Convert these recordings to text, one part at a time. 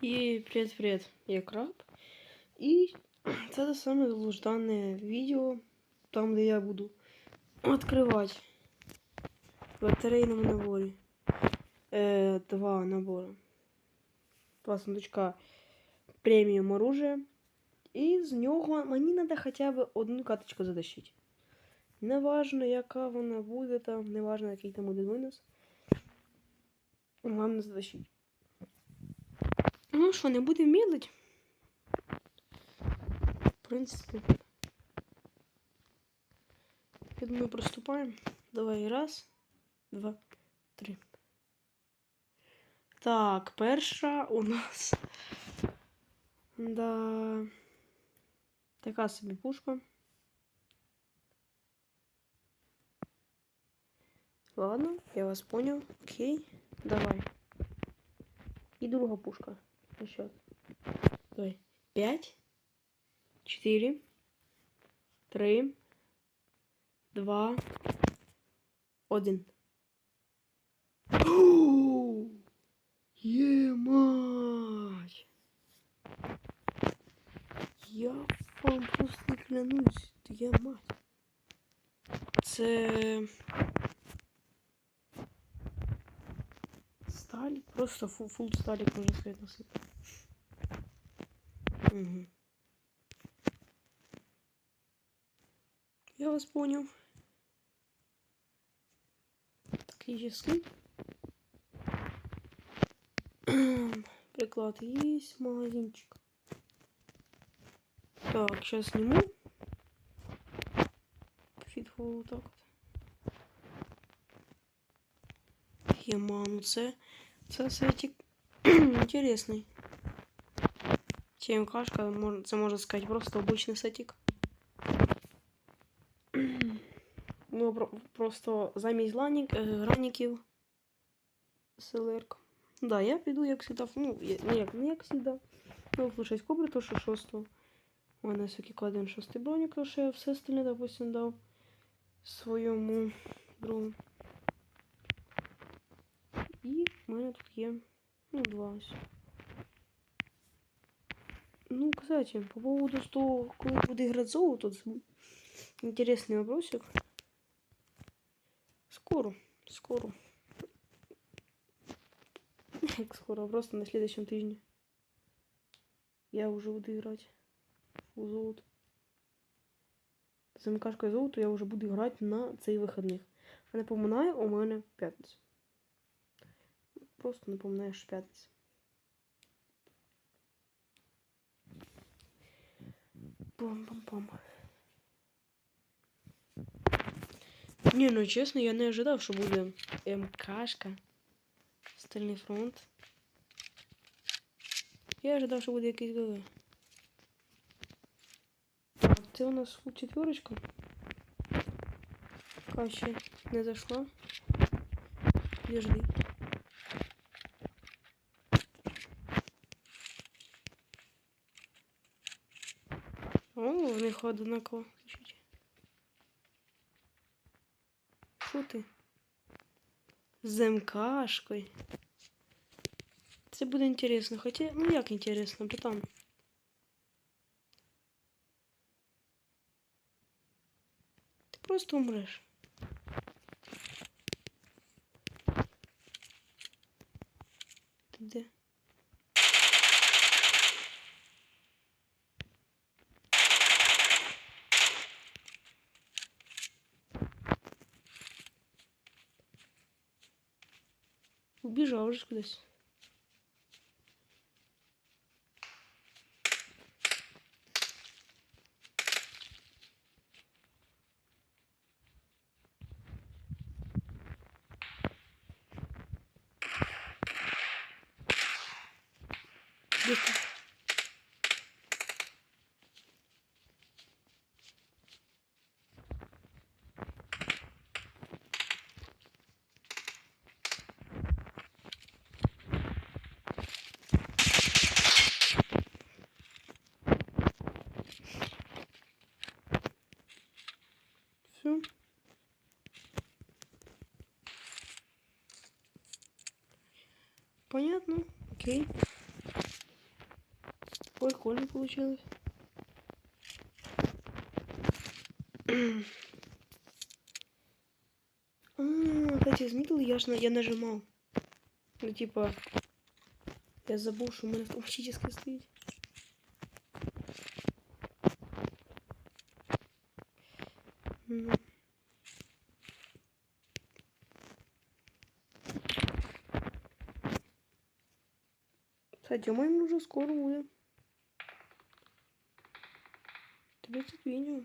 І привіт-привіт, я краб. І це те саме долгождане відео, там, де я буду відкривати в батарейному наборі. Е, два набори. Два сундучка преміум оружия. І з нього мені треба хоча б одну каточку затащити. Неважно, яка вона буде там, неважно, який там буде винос. Головне затащити. Ну що, не будемо мілить? В принципі. Я думаю, приступаємо. Давай раз, два, три. Так, перша у нас. Да. Така собі пушка. Ладно, я вас понял. Окей, давай. И друга пушка. На счет. Давай. Пять, четыре, три, два, один. Ємать! Я вам просто клянусь, я мать. Це сталь, просто фу фул сталік можна сказати насипати. Угу. Я вас понял. Часы. Приклад есть, магазинчик. Так, сейчас сниму. Фитфул вот так вот. Єма, ну це, це сетик інтересний. ТМКшка, це можна сказати, просто обычный сетик. Ну, про просто замість ланік, граніків селерка. Да, я піду як всегда, ну, не як, не як всегда. Ну, слушать кобри, то що шостого. У мене все кладен шостий бронік, то що я все остальне, допустим, дав своєму другу. І в мене тут є, ну, два ось. Ну, кстати, по поводу того, коли буде грати золото, интересный вопросик. Скоро, скоро. Як скоро, просто на следующем тижні. Я уже буду играть у золото. За МКшкою золото я вже буду грати на цей вихідних. А напоминаю, у мене п'ятниця. Просто напоминаю, що п'ятниця. Пам-пам-пам. Не, ну честно, я не ожидав, що буде МКшка. Стальний фронт. Я ожидав, що буде якийсь. Так, це у нас фул четверочка. Ще не зайшла. Подожди. О, в них одинаково. Що ти? З МКшкою. Це буде інтересно. Хоча, ну як інтересно, бо там. Ти просто умреш. Ти де? Убежал же кудись. Где ты? Все. Понятно? Окей. Прикольно получилось. А, кстати, заметил, я, ж я нажимал. Ну, типа, я забыл, что у меня автоматически стоит. Кстати, моему уже скоро будет. 30 видео.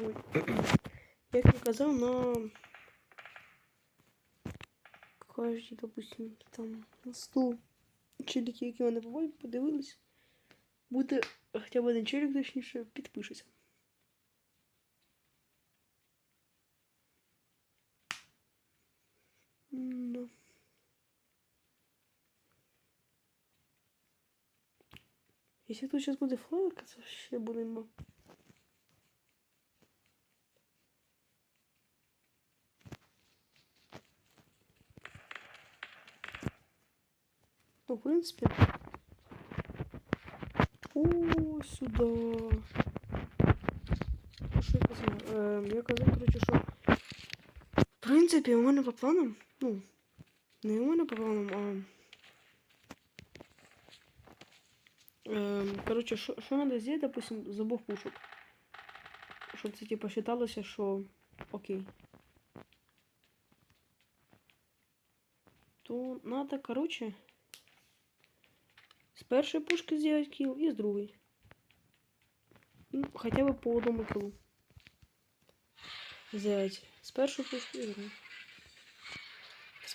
Ой. Як я казав, на кожній, допустим, там на 100 челіків, які мене побачили, подивились, буде хоча б один челік, точніше, підпишеться. Якщо тут зараз буде флайерка, це ще буде імба. Ну, в принципе. О, сюда. Що я казав? Е, я казав, коротше, що. В принципі, у мене по планам. Ну, не у мене по планам, а. Коротше, що, що треба зробити, допустим, з обох пушок. Щоб це, типа, вважалося, що окей. То надо, короче, з першої пушки зробити кіл і з другої. Ну, хоча б по одному кілу. Взять з першої пушки з другої.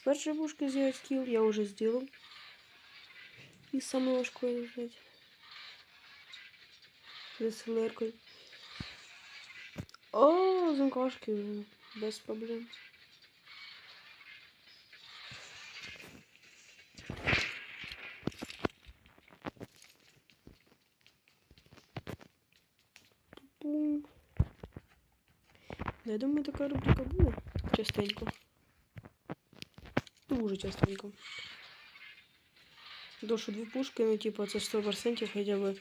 Першої пушки зробити кіл я вже зробив. І з самою важкою взять. З СЛРкою. О, замкашки вже. Без проблем. Пум. Да, я думаю, така рубрика буде частенько. Дуже частенько. То, що дві пушки, ну, типу, це 100% хоча б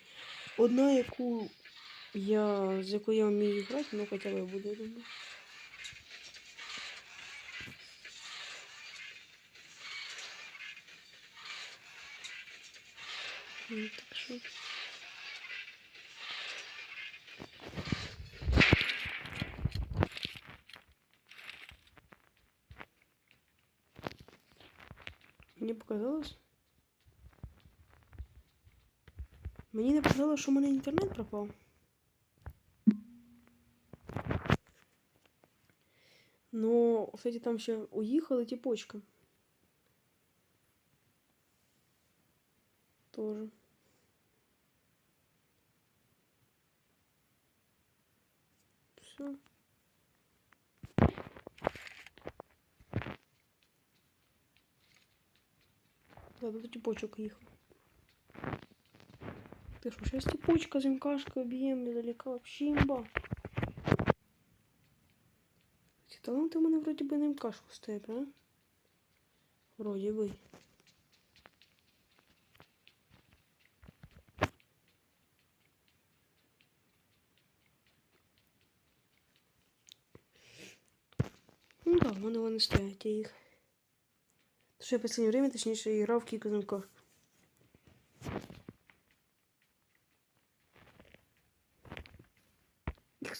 одна, яку я, з якою я вмію грати, ну хоча б буде, я думаю. Ну, Так що. Мені показалось. Мені не показалось, що в мене інтернет пропав. Но, кстати, там ще уїхала тіпочка. Тоже. Все. Да, тут типочок їхав. Ты что, сейчас типочка с объем недалека вообще имба. Ці таланти у мене вроді би на МКшку стоять, а? Вроді би. Ну да, в мене вони стоять, я їх. Тому що я в останнє время, точніше, грав в кілька замках.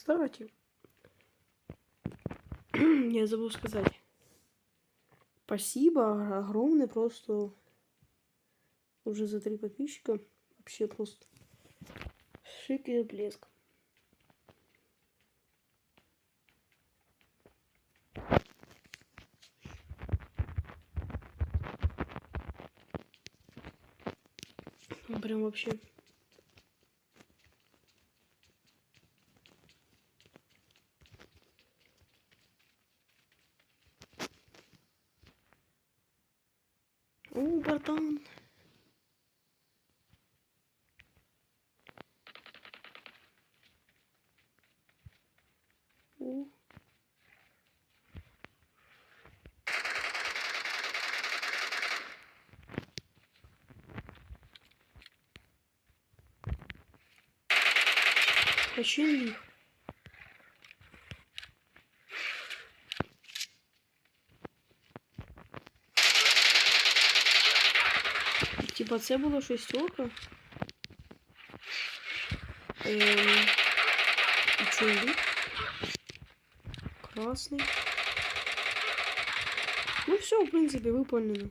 Кстати, я забыл сказать. Спасибо огромное просто уже за три подписчика. Вообще просто шик и блеск. Прям вообще. у Почини их. Типа це было шестерка. Эм, и что, ліг? Красний. Ну все, в принципе, выполнено.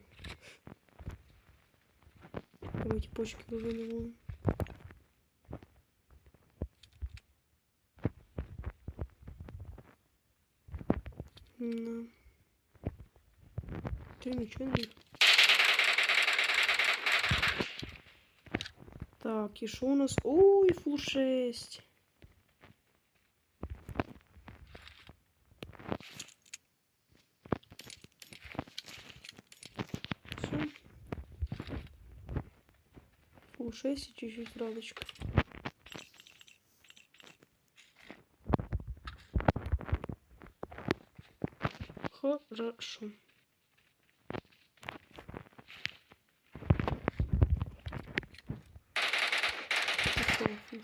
Давайте почки вываливаем. На. Ты ничего не Так, и что у нас? Ой, фул 6. Все. Фул 6 и чуть-чуть радочка. Хорошо.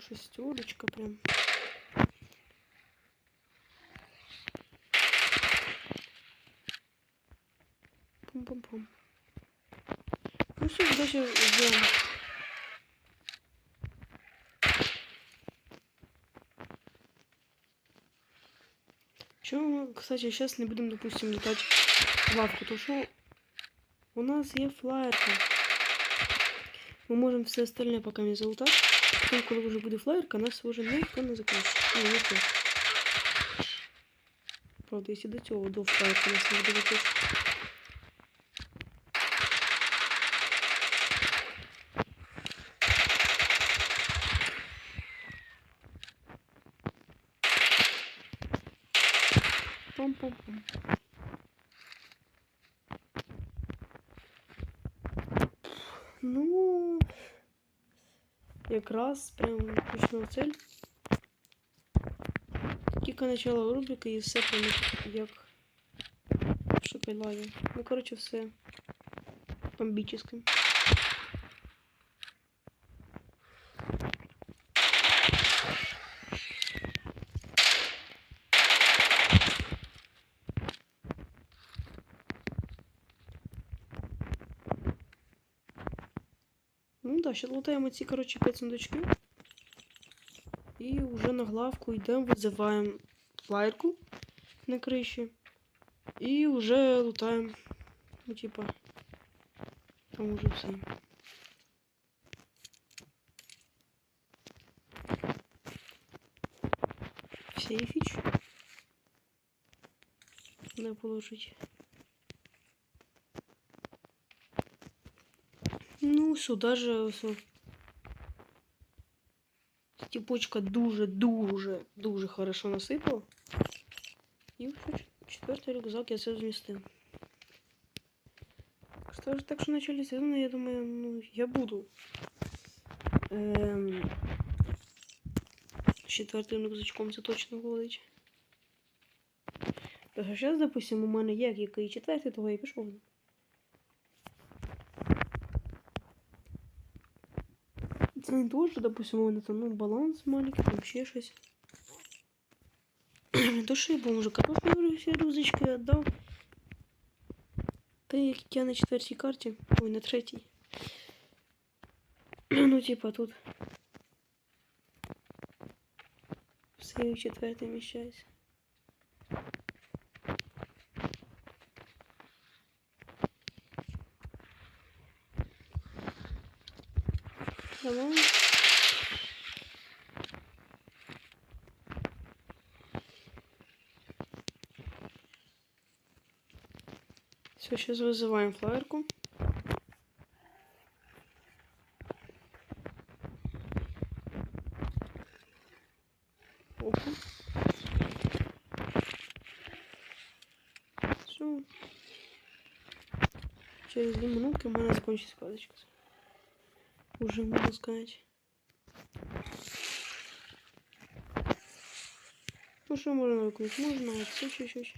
Шестерочка прям. Пум-пум-пум. Ну все, дальше ждем. кстати, сейчас не будем, допустим, летать в лавку, то что у нас є флаєрка. Ми можемо все остальне поки не залутати. Потім, коли вже буде флаєрка, нас вже ніхто не закінчить. Ну, ніхто. Правда, якщо до цього до флаєрки нас не буде закінчити. Пам-пам-пам. Ну, якраз прям точно цель. Тільки начало рубрики і все прям як в шоколаді. Ну, коротше, все бомбически. Да, сейчас лутаємо ці, короче, 5 сундучків. І вже на главку йдемо, визиваємо флайерку на криші. І вже лутаємо. Ну, типа. Там уже все. Сейфіч. Не положить. Ну, сюда же все. Степочка дуже-дуже, дуже хорошо насипав. І вже четвертий рюкзак я все змістив. Что же, так что в начале сезона, я думаю, ну, я буду. Эм, з четвертим рюкзачком це точно ходить. Так, а зараз, допустим, у мене як який четвертий, того я пішов. Це не дуже, допустим, у мене там ну, баланс маленький, там ще щось. Не то, що я був мужика, то що я всі рюкзачки віддав. Та як я на четвертій карті, ой, на третій. ну, типа тут. Все в четвертій Давай. Все, сейчас вызываем флайерку. Все. Через две минутки у меня закончится сказочка. Уже можно сказать. Ну что можно выкупить? Можно вот все чуть-чуть.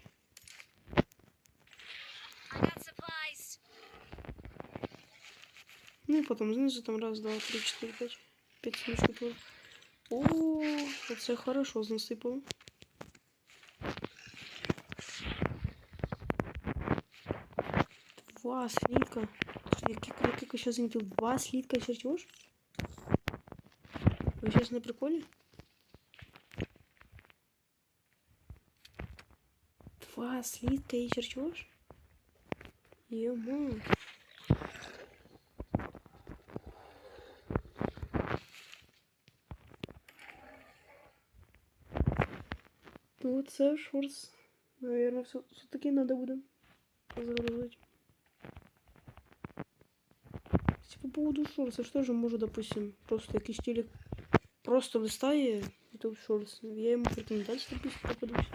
Ну и потом снизу там раз, два, три, четыре, пять. Пять смешных тоже. О, оце хорошо насипав. Два слитка. Який, який сейчас замітив? Два слитка чертеж? Ви сейчас на приколі? Два слитка и чертеж? Ема. Ну, це шорс. Наверное, все, все-таки надо буде загрузить. По поводу шорса, что же может, допустим, просто якийсь телек просто листає YouTube шорс. Я ему рекомендации допустим, попадусь.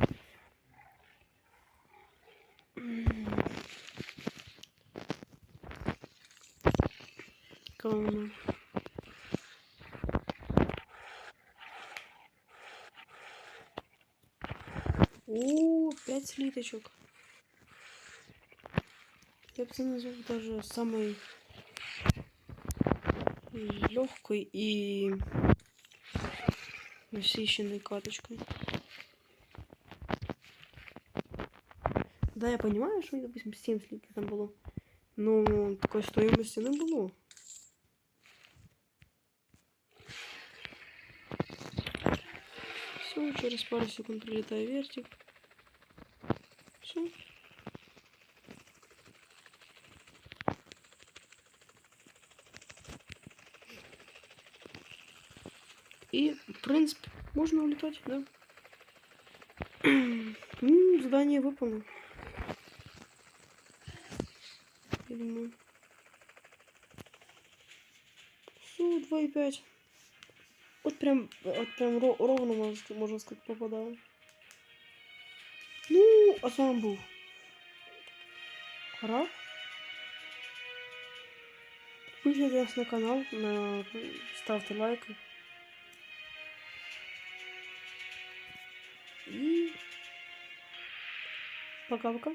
Кому? О, пять слиточек. Я бы даже самой легкой и насыщенной каточкой. Да, я понимаю, что, допустим, 7 слитків там було. Но такой стоимости не було. Все, через пару секунд прилетает вертик. Все. И, в принципе, можно улетать, да? М, Задание выполнено. Я думаю. Все, 2,5. Вот прям, вот прям ро- ровно, можно, можно сказать, попадаю. Ну, а с вами был Хара. Подписывайтесь на канал, на... ставьте лайки. И пока-пока.